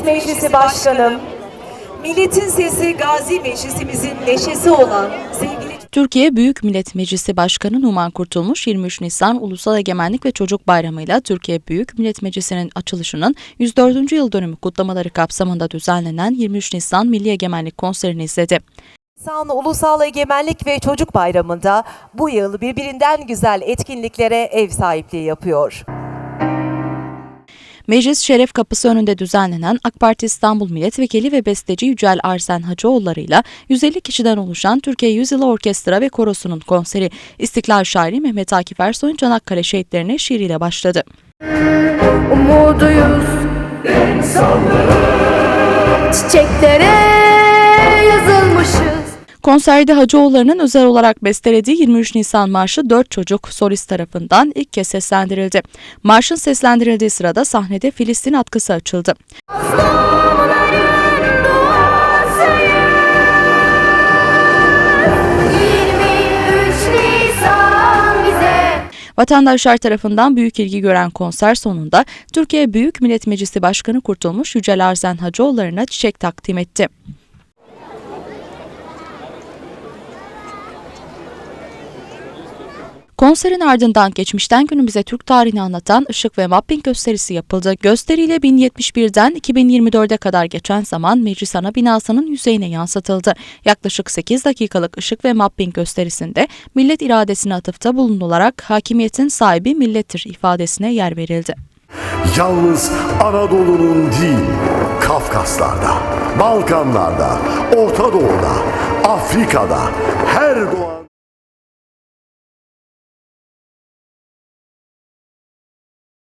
Millet Meclisi Başkanım, Milletin Sesi Gazi Meclisimizin neşesi olan sevgili Türkiye Büyük Millet Meclisi Başkanı Numan Kurtulmuş 23 Nisan Ulusal Egemenlik ve Çocuk Bayramı ile Türkiye Büyük Millet Meclisi'nin açılışının 104. yıl dönümü kutlamaları kapsamında düzenlenen 23 Nisan Milli Egemenlik konserini izledi. Nisan Ulusal Egemenlik ve Çocuk Bayramı'nda bu yıl birbirinden güzel etkinliklere ev sahipliği yapıyor. Meclis Şeref Kapısı önünde düzenlenen AK Parti İstanbul Milletvekili ve besteci Yücel Arsen Hacıoğulları ile 150 kişiden oluşan Türkiye Yüzyılı Orkestra ve Korosu'nun konseri İstiklal şairi Mehmet Akif Ersoy'un Çanakkale şehitlerine şiiriyle başladı. Umuduyuz Çiçeklere yazılmışız Konserde Hacıoğulları'nın özel olarak bestelediği 23 Nisan Marşı 4 çocuk solist tarafından ilk kez seslendirildi. Marşın seslendirildiği sırada sahnede Filistin atkısı açıldı. Mazlumların duasıyız 23 Nisan bize Vatandaşlar tarafından büyük ilgi gören konser sonunda Türkiye Büyük Millet Meclisi Başkanı Kurtulmuş Yücel Arzen Hacıoğulları'na çiçek takdim etti. Konserin ardından geçmişten günümüze Türk tarihini anlatan ışık ve mapping gösterisi yapıldı. Gösteriyle 1071'den 2024'e kadar geçen zaman meclis ana binasının yüzeyine yansıtıldı. Yaklaşık 8 dakikalık ışık ve mapping gösterisinde millet iradesine atıfta bulunularak hakimiyetin sahibi millettir ifadesine yer verildi. Yalnız Anadolu'nun değil, Kafkaslar'da, Balkanlar'da, Orta Doğu'da, Afrika'da her doğan